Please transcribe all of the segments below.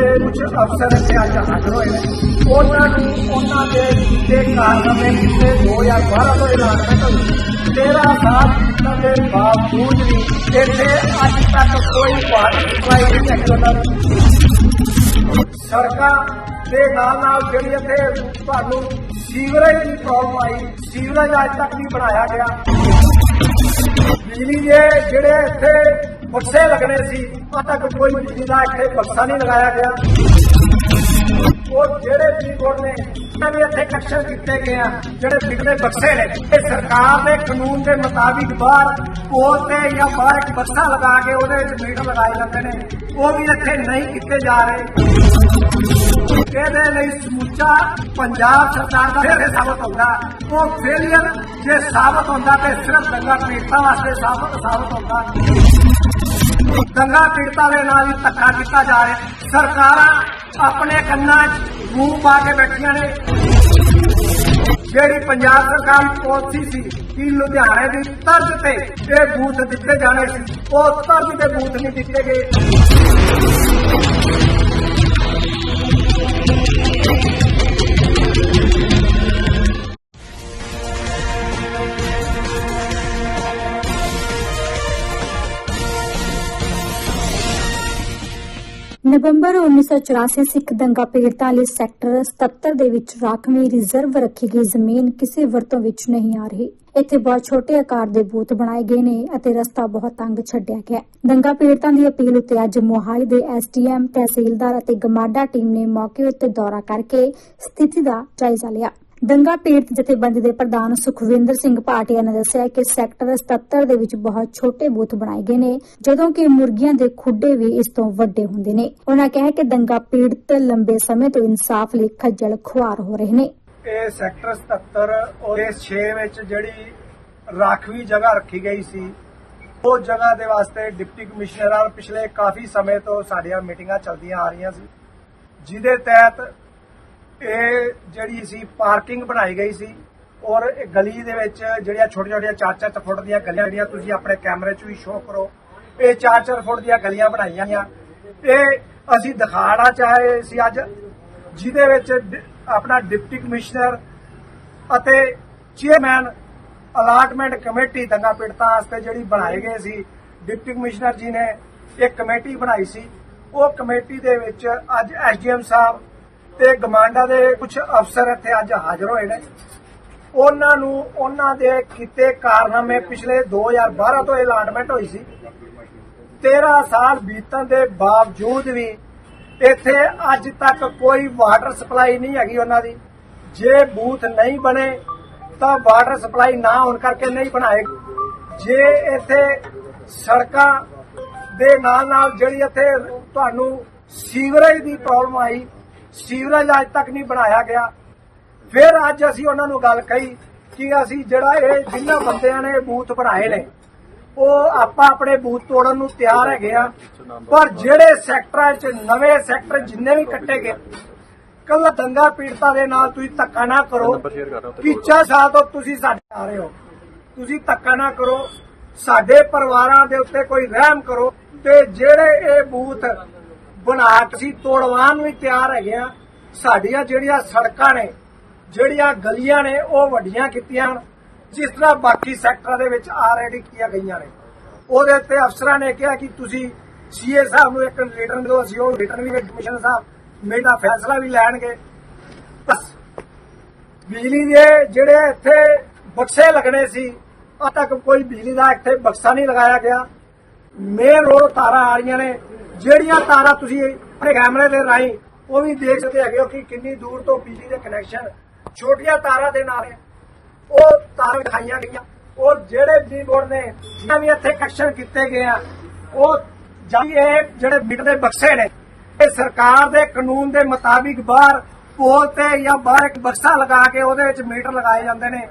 ਦੇ ਕੁਝ ਅਫਸਰ ਇੱਥੇ ਅੱਜ ਹਾਜ਼ਰ ਹੋਏ ਨੇ। ਉਹਨਾਂ ਨੂੰ, ਉਹਨਾਂ ਦੇ ਕੀਤੇ ਕਾਰਨਾਮੇ ਪਿਛਲੇ 2012 ਤੋਂ ਐਲਾਨਮੈਂਟ ਹੋਈ 13 ਸਾਲ ਬੀਤਣ ਦੇ ਬਾਵਜੂਦ ਵੀ ਇੱਥੇ ਅੱਜ ਤੱਕ ਕੋਈ ਵਾਟਰ ਸਪਲਾਈ ਨਹੀਂ ਹੈ ਸੜਕਾਂ ਦੇ ਨਾਲ ਨਾਲ ਜਿਹੜੀ ਇੱਥੇ ਤੁਹਾਨੂੰ ਸੀਵਰੇਜ ਦੀ ਪ੍ਰੋਬਲਮ ਆਈ, ਸੀਵਰੇਜ ਅੱਜ ਤੱਕ ਨਹੀਂ ਬਣਾਇਆ ਗਿਆ। ਬਿਜਲੀ ਦੇ ਜਿਹੜੇ ਇੱਥੇ ਬਕਸੇ ਲੱਗਣੇ ਸੀ ਅੱਜ ਤੱਕ ਕੋਈ ਬਿਜਲੀ ਦਾ ਇੱਥੇ ਬਕਸਾ ਨਹੀਂ ਲਗਾਇਆ ਗਿਆ। ਉਹ ਜਿਹੜੇ ਬਿਜਲੀ ਬੋਰਡ ਨੇ ਵੀ ਇੱਥੇ ਕਨੈਕਸ਼ਨ ਕੀਤੇ ਗਏ ਆ, ਜਿਹੜੇ ਬਿਜਲੇ ਬਕਸੇ ਨੇ। ਇਹ ਸਰਕਾਰ ਦੇ ਕਾਨੂੰਨ ਦੇ ਮੁਤਾਬਿਕ ਬਾਹਰ ਪੋਲ ਤੇ ਜਾਂ ਬਾਹਰ ਇੱਕ ਬਕਸਾ ਲਗਾ ਕੇ ਉਹਦੇ ਵਿੱਚ ਮੀਟਰ ਲਗਾਏ ਜਾਂਦੇ ਨੇ। ਉਹ ਵੀ ਇੱਥੇ ਨਹੀਂ ਕੀਤੇ ਜਾ ਰਹੇ। ਇਹਦੇ ਲਈ ਸਮੁੱਚਾ ਪੰਜਾਬ ਸਰਕਾਰ ਦਾ ਫੇਰ ਸਾਬਤ ਹੁੰਦਾ। ਉਹ ਫੇਲੀਅਰ ਜੇ ਸਾਬਤ ਹੁੰਦਾ ਤੇ ਸਿਰਫ ਦੰਗਾ ਪੀੜਤਾਂ ਵਾਸਤੇ ਸਾਬਤ ਸਾਬਤ ਹੁੰਦਾ। ਦੰਗਾ ਪੀੜਤਾਂ ਦੇ ਨਾਲ ਹੀ ਧੱਕਾ ਕੀਤਾ ਜਾ ਰਿਹਾ। ਸਰਕਾਰਾਂ ਆਪਣੇ ਕੰਨਾਂ 'ਚ ਮੂੰਹ ਪਾ ਕੇ ਬੈਠੀਆਂ ਨੇ। ਜਿਹੜੀ ਪੰਜਾਬ ਸਰਕਾਰ ਦੀ ਪਾਲਿਸੀ ਸੀ, ਕਿ ਲੁਧਿਆਣੇ ਦੀ ਤਰਜ਼ ਤੇ ਇਹ ਬੂਥ ਦਿੱਤੇ ਜਾਣੇ ਸੀ, ਉਹ ਤਰਜ਼ ਦੇ ਬੂਥ ਨਹੀਂ ਦਿੱਤੇ ਗਏ। ਨਵੰਬਰ 1984 ਸਿੱਖ ਦੰਗਾ ਪੀੜਤਾਂ ਲਈ ਸੈਕਟਰ 77 ਦੇ ਵਿੱਚ ਰਾਖਵੀਂ ਰਿਜ਼ਰਵ ਰੱਖੀ ਗਈ ਜ਼ਮੀਨ ਕਿਸੇ ਵਰਤੋਂ ਵਿੱਚ ਨਹੀਂ ਆ ਰਹੀ। ਇੱਥੇ ਬਹੁਤ ਛੋਟੇ ਆਕਾਰ ਦੇ ਬੂਥ ਬਣਾਏ ਗਏ ਨੇ ਅਤੇ ਰਸਤਾ ਬਹੁਤ ਤੰਗ ਛੱਡਿਆ ਗਿਆ ਦੰਗਾ ਪੀੜਤਾਂ ਦੀ ਅਪੀਲ ਉੱਤੇ ਅੱਜ ਮੋਹਾਲੀ ਦੇ ਐਸਡੀਐਮ, ਤਹਿਸੀਲਦਾਰ ਅਤੇ ਗਮਾਡਾ ਟੀਮ ਨੇ ਮੌਕੇ ਉੱਤੇ ਦੌਰਾ ਕਰਕੇ ਸਥਿਤੀ ਦਾ ਜਾਇਜ਼ਾ ਲਿਆ। ਦੰਗਾ ਪੀੜਤ ਜਥੇਬੰਦੀ ਦੇ ਪ੍ਰਧਾਨ ਸੁਖਵਿੰਦਰ ਸਿੰਘ ਭਾਟੀਆ ਨੇ ਦੱਸਿਆ ਕਿ ਸੈਕਟਰ 77 ਦੇ ਵਿੱਚ ਬਹੁਤ ਛੋਟੇ ਬੂਥ ਬਣਾਏ ਗਏ ਨੇ, ਜਦੋਂ ਕਿ ਮੁਰਗੀਆਂ ਦੇ ਖੁੱਡੇ ਵੀ ਇਸ ਤੋਂ ਵੱਡੇ ਹੁੰਦੇ ਨੇ। ਉਹਨਾਂ ਕਿਹਾ ਕਿ ਦੰਗਾ ਪੀੜਤ ਲੰਬੇ ਸਮੇਂ ਤੋਂ ਇਨਸਾਫ ਲਈ ਖੱਜਲ ਖੁਆਰ ਹੋ ਰਹੇ ਨੇ। ਇਹ ਸੈਕਟਰ 77 ਔਰ ਇਸ 6 ਵਿੱਚ ਜਿਹੜੀ ਰਾਖਵੀ ਜਗ੍ਹਾ ਰੱਖੀ ਗਈ ਸੀ, ਉਹ ਜਗ੍ਹਾ ਦੇ ਵਾਸਤੇ ਡਿਪਟੀ ਕਮਿਸ਼ਨਰ ਨਾਲ ਪਿਛਲੇ ਕਾਫੀ ਸਮੇਂ ਤੋਂ ਸਾਡੀਆਂ ਮੀਟਿੰਗਾਂ ਚੱਲਦੀਆਂ ਆ ਰਹੀਆਂ ਸੀ, ਜਿਹਦੇ ਤਹਿਤ ਇਹ ਜਿਹੜੀ ਸੀ, ਪਾਰਕਿੰਗ ਬਣਾਈ ਗਈ ਸੀ ਔਰ ਇਹ ਗਲੀ ਦੇ ਵਿੱਚ ਜਿਹੜੀਆਂ ਛੋਟੀਆਂ ਛੋਟੀਆਂ 4-4 ਫੁੱਟ ਦੀਆਂ ਗਲੀਆਂ ਜਿਹੜੀਆਂ ਤੁਸੀਂ ਆਪਣੇ ਕੈਮਰੇ 'ਚ ਵੀ ਸ਼ੋਅ ਕਰੋ, ਇਹ 4-4 ਫੁੱਟ ਦੀਆਂ ਗਲੀਆਂ ਬਣਾਈਆਂ ਗਈਆਂ। ਇਹ ਅਸੀਂ ਦਿਖਾਣਾ ਚਾਹੇ ਸੀ ਅੱਜ, ਜਿਹਦੇ ਵਿੱਚ ਆਪਣਾ ਡਿਪਟੀ ਕਮਿਸ਼ਨਰ ਅਤੇ ਚੇਅਰਮੈਨ, ਅਲਾਟਮੈਂਟ ਕਮੇਟੀ ਦੰਗਾ ਪੀੜਤਾਂ ਵਾਸਤੇ ਜਿਹੜੀ ਬਣਾਏ ਗਏ ਸੀ, ਡਿਪਟੀ ਕਮਿਸ਼ਨਰ ਜੀ ਨੇ ਇੱਕ ਕਮੇਟੀ ਬਣਾਈ ਸੀ। ਉਹ ਕਮੇਟੀ ਦੇ ਵਿੱਚ ਅੱਜ ਐਸਡੀਐਮ ਸਾਹਿਬ ਤੇ ਗਮਾਂਡਾ ਦੇ ਕੁਝ ਅਫਸਰ ਇੱਥੇ ਅੱਜ ਹਾਜ਼ਰ ਹੋਏ ਨੇ। ਉਹਨਾਂ ਨੂੰ, ਉਹਨਾਂ ਦੇ ਕੀਤੇ ਕਾਰਨਾਮੇ ਪਿਛਲੇ 2012 ਤੋਂ ਅਲਾਟਮੈਂਟ ਹੋਈ ਸੀ। 13 ਸਾਲ ਬੀਤਣ ਦੇ ਬਾਵਜੂਦ ਵੀ ਇੱਥੇ ਅੱਜ ਤੱਕ ਕੋਈ ਵਾਟਰ ਸਪਲਾਈ ਨਹੀਂ ਹੈਗੀ ਉਹਨਾਂ ਦੀ। ਜੇ ਬੂਥ ਨਹੀਂ ਬਣੇ, ਤਾਂ ਵਾਟਰ ਸਪਲਾਈ ਨਾ ਹੋਣ ਕਰਕੇ ਨਹੀਂ ਬਣਾਏ। ਜੇ ਇੱਥੇ ਸੜਕਾਂ ਦੇ ਨਾਲ ਨਾਲ ਜਿਹੜੀ ਇੱਥੇ ਤੁਹਾਨੂੰ ਸੀਵਰੇਜ ਦੀ ਪ੍ਰੋਬਲਮ ਆਈ ਸੀਵਰੇਜ ਅੱਜ ਤੱਕ ਨਹੀਂ ਬਣਾਇਆ ਗਿਆ। ਫਿਰ ਅੱਜ ਅਸੀਂ ਉਹਨਾਂ ਨੂੰ ਗੱਲ ਕਹੀ ਕਿ ਅਸੀਂ ਜਿਹੜਾ ਇਹ ਜਿੰਨਾ ਬੰਦਿਆਂ ਨੇ ਬੂਥ ਬਣਾਏ ਨੇ ਉਹ ਆਪਾਂ ਆਪਣੇ ਬੂਥ ਤੋੜਨ ਨੂੰ ਤਿਆਰ ਹੈਗੇ ਆ। ਪਰ ਜਿਹੜੇ ਸੈਕਟਰਾਂ 'ਚ ਨਵੇਂ ਸੈਕਟਰ ਜਿੰਨੇ ਵੀ ਕੱਟੇ ਗਏ ਕੱਲਾ ਦੰਗਾ ਪੀੜਤਾ ਦੇ ਨਾਲ ਤੁਸੀਂ ਧੱਕਾ ਨਾ ਕਰੋ। ਕਿ ਚਾਹ ਸਾਲ ਤੋਂ ਤੁਸੀਂ ਸਾਡੇ ਆ ਰਹੇ ਹੋ। ਤੁਸੀਂ ਧੱਕਾ ਨਾ ਕਰੋ। ਸਾਡੇ ਪਰਿਵਾਰਾਂ ਦੇ ਉੱਤੇ ਕੋਈ ਰਹਿਮ ਕਰੋ ਤੇ ਜਿਹੜੇ ਇਹ ਬੂਥ ਬਣਾ ਕੇ ਅਸੀਂ ਤੋੜਵਾਨ ਵੀ ਤਿਆਰ ਹੈਗੇ ਆ ਸਾਡੀਆਂ ਜਿਹੜੀਆਂ ਸੜਕਾਂ ਨੇ, ਜਿਹੜੀਆਂ ਗਲੀਆਂ ਨੇ, ਉਹ ਵੱਡੀਆਂ ਕੀਤੀਆਂ ਜਿਸ ਤਰ੍ਹਾਂ ਬਾਕੀ ਸੈਕਟਰਾਂ ਦੇ ਵਿੱਚ ਆਲਰੇਡੀ ਕੀਤੀਆਂ ਗਈਆਂ ਨੇ। ਉਹਦੇ ਉੱਤੇ ਅਫਸਰਾਂ ਨੇ ਕਿਹਾ ਕਿ ਤੁਸੀਂ ਸੀਏ ਸਾਹਿਬ ਨੂੰ ਇੱਕ ਰਿਟਰਨ ਦਿਓ, ਅਸੀਂ ਉਹ ਰਿਟਰਨ ਵੀ ਕਮਿਸ਼ਨਰ ਸਾਹਿਬ ਮੇਰਾ ਫੈਸਲਾ ਵੀ ਲੈਣਗੇ। ਬਸ। ਬਿਜਲੀ ਦੇ ਜਿਹੜੇ ਇੱਥੇ ਬਕਸੇ ਲੱਗਣੇ ਸੀ, ਅੱਜ ਤੱਕ ਕੋਈ ਬਿਜਲੀ ਦਾ ਇੱਥੇ ਬਕਸਾ ਨਹੀਂ ਲਗਾਇਆ ਗਿਆ। ਮੇਨ ਰੋਡ ਤਾਰਾਂ ਆ ਰਹੀਆਂ ਨੇ। ਜਿਹੜੀਆਂ ਤਾਰਾਂ ਤੁਸੀਂ ਆਪਣੇ ਕੈਮਰੇ ਦੇ ਰਾਹੀਂ ਉਹ ਵੀ ਦੇਖ ਸਕਦੇ ਹੈਗੇ ਹੋ ਕਿ ਕਿੰਨੀ ਦੂਰ ਤੋਂ ਬਿਜਲੀ ਦੇ ਕਨੈਕਸ਼ਨ ਛੋਟੀਆਂ ਤਾਰਾਂ ਦੇ ਨਾਲ ਹੈ। ਉਹ ਤਾਰਾਂ ਦਿਖਾਈਆਂ ਗਈਆਂ। ਉਹ ਜਿਹੜੇ ਬਿਜਲੀ ਬੋਰਡ ਨੇ ਜਿਹਨਾਂ ਵੀ ਇੱਥੇ ਕਨੈਕਸ਼ਨ ਕੀਤੇ ਗਏ ਆ, ਉਹ ਜਾਂ ਇਹ ਜਿਹੜੇ ਮੀਟਰ ਦੇ ਬਕਸੇ ਨੇ, ਇਹ ਸਰਕਾਰ ਦੇ ਕਾਨੂੰਨ ਦੇ ਮੁਤਾਬਿਕ ਬਾਹਰ ਪੋਲ ਤੇ ਜਾਂ ਬਾਹਰ ਇੱਕ ਬਕਸਾ ਲਗਾ ਕੇ ਉਹਦੇ ਵਿੱਚ ਮੀਟਰ ਲਗਾਏ ਜਾਂਦੇ ਨੇ।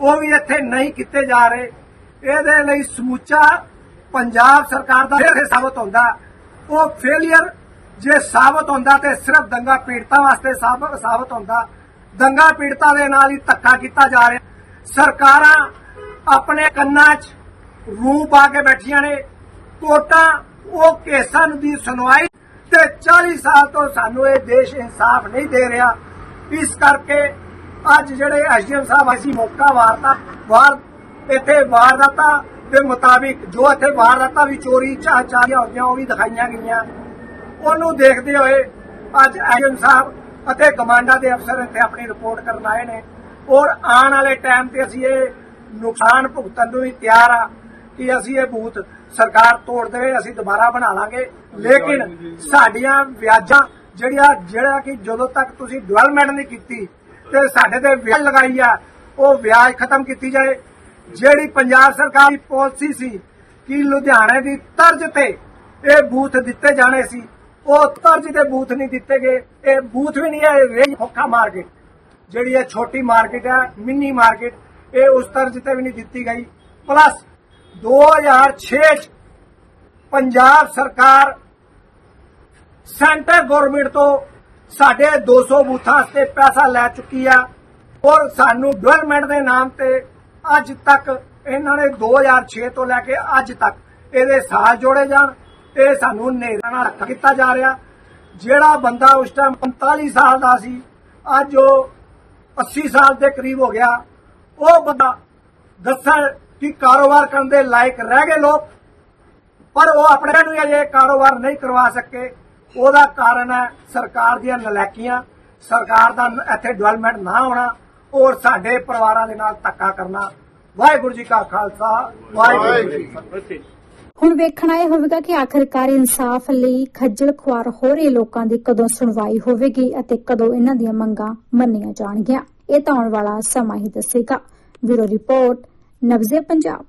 ਉਹ ਵੀ ਇੱਥੇ ਨਹੀਂ ਕੀਤੇ ਜਾ ਰਹੇ। ਇਹਦੇ ਲਈ ਸਮੁੱਚਾ ਪੰਜਾਬ ਸਰਕਾਰ ਦਾ ਫੇਰ ਸਾਬਤ ਹੁੰਦਾ। ਉਹ ਫੇਲੀਅਰ ਜੇ ਸਾਬਤ ਹੁੰਦਾ ਤੇ ਸਿਰਫ ਦੰਗਾ ਪੀੜਤਾਂ ਵਾਸਤੇ ਸਾਬਤ ਹੁੰਦਾ। ਦੰਗਾ ਪੀੜਤਾਂ ਦੇ ਨਾਲ ਹੀ ਧੱਕਾ ਕੀਤਾ ਜਾ ਰਿਹਾ। ਸਰਕਾਰਾਂ ਆਪਣੇ ਕੰਨਾਂ 'ਚ ਰੂਹ ਪਾ ਕੇ ਬੈਠੀਆਂ ਨੇ। ਕੋਟਾਂ, ਉਹ ਕੇਸਾਂ ਦੀ ਸੁਣਵਾਈ ਤੇ 40 ਸਾਲ ਤੋਂ ਸਾਨੂੰ ਇਹ ਦੇਸ਼ ਇਨਸਾਫ ਨਹੀਂ ਦੇ ਰਿਹਾ। ਇਸ ਕਰਕੇ ਅੱਜ ਜਿਹੜੇ ਐਸਡੀਐਮ ਸਾਹਿਬ, ਅਸੀਂ ਮੌਕਾ ਵਾਰਤਾ, ਵਾਰ ਇੱਥੇ ਵਾਰਦਾਤਾਂ ਦੇ ਮੁਤਾਬਿਕ, ਜੋ ਇੱਥੇ ਵਾਰਦਾਤਾਂ ਵੀ ਚੋਰੀ ਚਾਹ ਚਾਹੀਆਂ ਹੋਈਆਂ ਉਹ ਵੀ ਦਿਖਾਈਆਂ ਗਈਆਂ। ਉਹਨੂੰ ਦੇਖਦੇ ਹੋਏ ਅੱਜ ਐਸਡੀਐਮ ਸਾਹਿਬ ਅਤੇ ਕਮਾਂਡਾ ਦੇ ਅਫਸਰ ਇੱਥੇ ਆਪਣੀ ਰਿਪੋਰਟ ਕਰਨ ਆਏ ਨੇ। ਔਰ ਆਉਣ ਵਾਲੇ ਟਾਈਮ ਤੇ ਅਸੀਂ ਇਹ ਨੁਕਸਾਨ ਭੁਗਤਣ ਨੂੰ ਵੀ ਤਿਆਰ ਆ ਕਿ ਅਸੀਂ ਇਹ ਬੂਥ ਸਰਕਾਰ ਤੋੜ ਦੇਵੇ, ਅਸੀਂ ਦੁਬਾਰਾ ਬਣਾ ਲਾਂਗੇ। ਲੇਕਿਨ ਸਾਡੀਆਂ ਵਿਆਜਾਂ, ਜਿਹੜੀਆਂ, ਜਿਹੜਾ ਕਿ ਜਦੋਂ ਤੱਕ ਤੁਸੀਂ ਡਿਵੈਲਪਮੈਂਟ ਨਹੀਂ ਕੀਤੀ ਤੇ ਸਾਡੇ ਤੇ ਵਿਆਜ ਲਗਾਈ ਆ, ਉਹ ਵਿਆਜ ਖਤਮ ਕੀਤੀ ਜਾਏ। ਜਿਹੜੀ ਪੰਜਾਬ ਸਰਕਾਰ ਦੀ ਪਾਲਿਸੀ ਸੀ ਕਿ ਲੁਧਿਆਣੇ ਦੀ ਤਰਜ਼ ਤੇ ਇਹ ਬੂਥ ਦਿੱਤੇ ਜਾਣੇ ਸੀ, ਉਹ ਤਰਜ਼ ਤੇ ਬੂਥ ਨਹੀਂ ਦਿੱਤੇ ਗਏ, ਇਹ ਬੂਥ ਵੀ ਨਹੀਂ ਹੈ, ਇਹ ਰੇਂਜ ਫੋਕਾ ਮਾਰਕੀਟ। ਜਿਹੜੀ ਇਹ ਛੋਟੀ ਮਾਰਕੀਟ ਹੈ, ਮਿੰਨੀ ਮਾਰਕੀਟ, ਇਹ ਉਸ ਤਰਜ਼ ਤੇ ਵੀ ਨਹੀਂ ਦਿੱਤੀ ਗਈ। ਪਲੱਸ 2006 ਚ ਪੰਜਾਬ ਸਰਕਾਰ ਸੈਂਟਰ ਗਵਰਨਮੈਂਟ ਤੋਂ ਸਾਡੇ 200 ਬੂਥਾਂ ਤੇ ਪੈਸਾ ਲੈ ਚੁੱਕੀ ਆ ਔਰ ਸਾਨੂੰ ਡਿਵੈਲਪਮੈਂਟ ਦੇ ਨਾਮ ਤੇ ਅੱਜ ਤੱਕ, ਇਹਨਾਂ ਨੇ 2006 ਤੋਂ ਲੈ ਕੇ ਅੱਜ ਤੱਕ ਇਹਦੇ ਸਾਲ ਜੋੜੇ ਜਾਣ, ਇਹ ਸਾਨੂੰ ਨੇਰਾ ਨਾਲ ਧੱਕਾ ਕੀਤਾ ਜਾ ਰਿਹਾ। ਜਿਹੜਾ ਬੰਦਾ ਉਸ ਟਾਈਮ 45 ਸਾਲ ਦਾ ਸੀ, ਅੱਜ ਉਹ 80 ਸਾਲ ਦੇ ਕਰੀਬ ਹੋ ਗਿਆ। ਉਹ ਬੰਦਾ ਦੱਸਣ ਕਿ ਕਾਰੋਬਾਰ ਕਰਨ ਦੇ ਲਾਇਕ ਰਹਿ ਗਏ ਲੋਕ, ਪਰ ਉਹ ਆਪਣੇ ਨੂੰ ਅਜੇ ਕਾਰੋਬਾਰ ਨਹੀਂ ਕਰਵਾ ਸਕੇ। ਉਹਦਾ ਕਾਰਨ ਹੈ ਸਰਕਾਰ ਦੀਆਂ ਨਲਾਇਕੀਆਂ। ਸਰਕਾਰ ਦਾ ਇੱਥੇ ਡਿਵੈਲਪਮੈਂਟ ਨਾ ਹੋਣਾ। ਔਰ ਸਾਡੇ ਪਰਿਵਾਰਾਂ ਦੇ ਨਾਲ ਧੱਕਾ ਕਰਨਾ। ਵਾਹਿਗੁਰੂ ਜੀ ਕਾ ਖਾਲਸਾ, ਵਾਹਿਗੁਰੂ ਜੀ ਕੀ ਫਤਿਹ। ਹੁਣ ਵੇਖਣਾ ਇਹ ਹੋਵੇਗਾ ਕਿ ਆਖਿਰਕਾਰ ਇਨਸਾਫ ਲਈ ਖੱਜਲ ਖੁਆਰ ਹੋ ਰਹੇ ਲੋਕਾਂ ਦੀ ਕਦੋਂ ਸੁਣਵਾਈ ਹੋਵੇਗੀ ਅਤੇ ਕਦੋਂ ਇਹਨਾਂ ਦੀਆਂ ਮੰਗਾਂ ਮੰਨੀਆਂ ਜਾਣਗੀਆਂ। ਇਹ ਤਾਂ ਆਉਣ ਵਾਲਾ ਸਮਾਂ ਹੀ ਦੱਸੇਗਾ। Bureau report Nabze Punjab.